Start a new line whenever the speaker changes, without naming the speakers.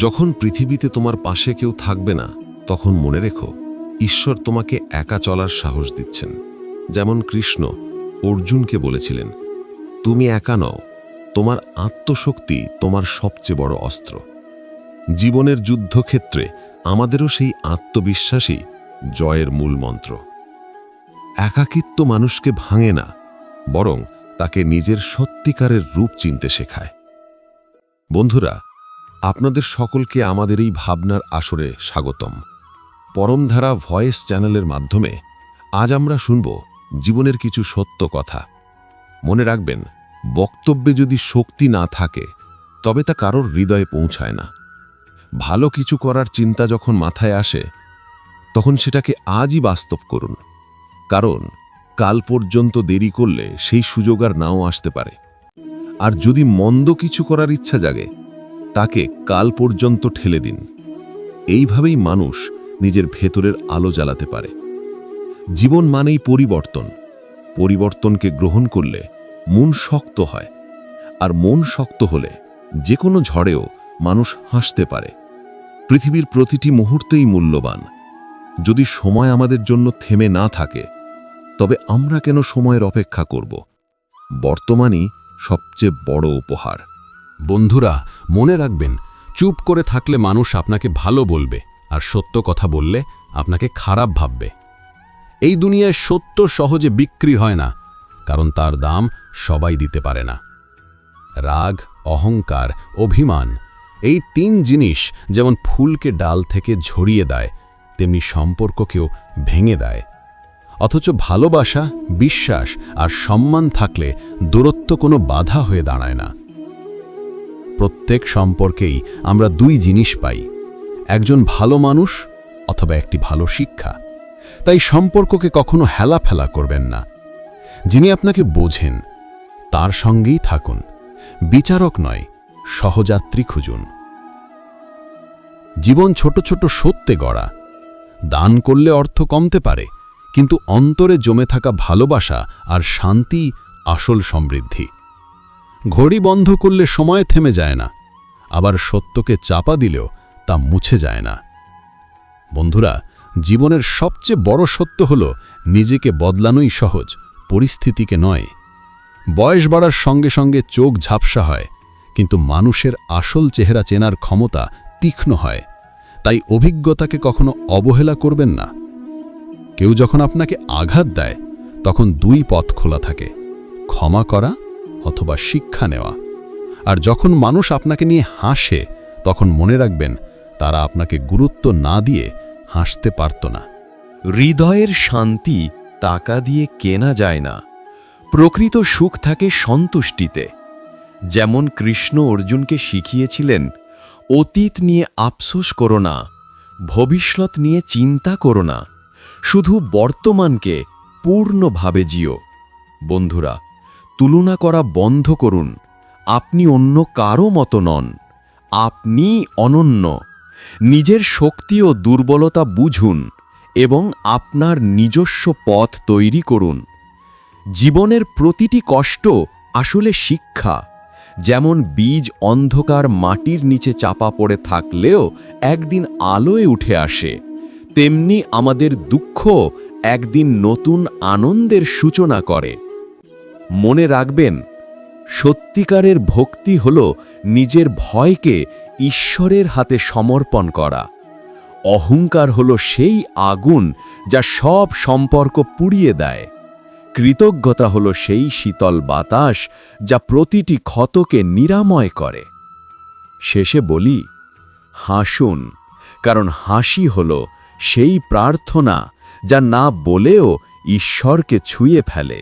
যখন পৃথিবীতে তোমার পাশে কেউ থাকবে না, তখন মনে রেখো, ঈশ্বর তোমাকে একা চলার সাহস দিচ্ছেন। যেমন কৃষ্ণ অর্জুনকে বলেছিলেন, তুমি একা নও, তোমার আত্মশক্তি তোমার সবচেয়ে বড় অস্ত্র। জীবনের যুদ্ধক্ষেত্রে আমাদেরও সেই আত্মবিশ্বাসই জয়ের মূল মন্ত্র। একাকিত্ব মানুষকে ভাঙে না, বরং তাকে নিজের সত্যিকারের রূপ চিনতে শেখায়। বন্ধুরা আপনাদের সকলকে আমাদের এই ভাবনার আসরে স্বাগতম। পরমধারা ভয়েস চ্যানেলের মাধ্যমে আজ আমরা শুনব জীবনের কিছু সত্য কথা। মনে রাখবেন, বক্তব্যে যদি শক্তি না থাকে, তবে তা কারোর হৃদয়ে পৌঁছায় না। ভালো কিছু করার চিন্তা যখন মাথায় আসে, তখন সেটাকে আজই বাস্তব করুন। কারণ, কাল পর্যন্ত দেরি করলে সেই সুযোগ আর নাও আসতে পারে। আর যদি মন্দ কিছু করার ইচ্ছা জাগে তাকে কাল পর্যন্ত ঠেলে দিন। এইভাবেই মানুষ নিজের ভেতরের আলো জ্বালাতে পারে। জীবন মানেই পরিবর্তন। পরিবর্তনকে গ্রহণ করলে মন শক্ত হয়। আর মন শক্ত হলে যে কোনো ঝড়েও মানুষ হাসতে পারে। পৃথিবীর প্রতিটি মুহূর্তেই মূল্যবান। যদি সময় আমাদের জন্য থেমে না থাকে, তবে আমরা কেন সময়ের অপেক্ষা করব? বর্তমানই সবচেয়ে বড় উপহার।
বন্ধুরা, মনে রাখবেন, চুপ করে থাকলে মানুষ আপনাকে ভালো বলবে আর সত্য কথা বললে আপনাকে খারাপ ভাববে। এই দুনিয়ায় সত্য সহজে বিক্রি হয় না, কারণ তার দাম সবাই দিতে পারে না। রাগ, অহংকার, অভিমান, এই তিন জিনিস যেমন ফুলকে ডাল থেকে ঝরিয়ে দেয়, তেমনি সম্পর্ককেও ভেঙে দেয়। অথচ ভালোবাসা, বিশ্বাস আর সম্মান থাকলে দূরত্ব কোনো বাধা হয়ে দাঁড়ায় না। প্রত্যেক সম্পর্কেই আমরা দুই জিনিস পাই, একজন ভালো মানুষ অথবা একটি ভালো শিক্ষা। তাই সম্পর্ককে কখনো হেলাফেলা করবেন না। যিনি আপনাকে বোঝেন, তার সঙ্গেই থাকুন, বিচারক নয়, সহযাত্রী খুঁজুন। জীবন ছোট ছোট সত্যে গড়া, দান করলে অর্থ কমতে পারে, কিন্তু অন্তরে জমে থাকা ভালোবাসা আর শান্তি আসল সমৃদ্ধি। ঘড়ি বন্ধ করলে সময় থেমে যায় না। আবার সত্যকে চাপা দিলেও তা মুছে যায় না। বন্ধুরা, জীবনের সবচেয়ে বড় সত্য হল নিজেকে বদলানোই সহজ, পরিস্থিতিকে নয়। বয়স বাড়ার সঙ্গে সঙ্গে চোখ ঝাপসা হয়, কিন্তু মানুষের আসল চেহারা চেনার ক্ষমতা তীক্ষ্ণ হয়। তাই অভিজ্ঞতাকে কখনো অবহেলা করবেন না। কেউ যখন আপনাকে আঘাত দেয়, তখন দুই পথ খোলা থাকে, ক্ষমা করা অথবা শিক্ষা নেওয়া। আর যখন মানুষ আপনাকে নিয়ে হাসে, তখন মনে রাখবেন, তারা আপনাকে গুরুত্ব না দিয়ে হাসতে পারত না।
হৃদয়ের শান্তি টাকা দিয়ে কেনা যায় না। প্রকৃত সুখ থাকে সন্তুষ্টিতে। যেমন কৃষ্ণ অর্জুনকে শিখিয়েছিলেন, অতীত নিয়ে আফসোস করো না, ভবিষ্যৎ নিয়ে চিন্তা করো না, শুধু বর্তমানকে পূর্ণভাবে জিও। বন্ধুরা তুলনা করা বন্ধ করুন। আপনি অন্য কারও মতো নন। আপনি অনন্য। নিজের শক্তি ও দুর্বলতা বুঝুন এবং আপনার নিজস্ব পথ তৈরি করুন। জীবনের প্রতিটি কষ্ট আসলে শিক্ষা। যেমন বীজ অন্ধকার মাটির নিচে চাপা পড়ে থাকলেও একদিন আলোয় উঠে আসে। তেমনি আমাদের দুঃখ একদিন নতুন আনন্দের সূচনা করে। মনে রাখবেন, সত্যিকারের ভক্তি হল নিজের ভয়কে ঈশ্বরের হাতে সমর্পণ করা। অহংকার হল সেই আগুন যা সব সম্পর্ক পুড়িয়ে দেয়। কৃতজ্ঞতা হল সেই শীতল বাতাস যা প্রতিটি ক্ষতকে নিরাময় করে। শেষে বলি, হাসুন, কারণ হাসি হল সেই প্রার্থনা যা না বলেও ঈশ্বরকে ছুঁয়ে ফেলে।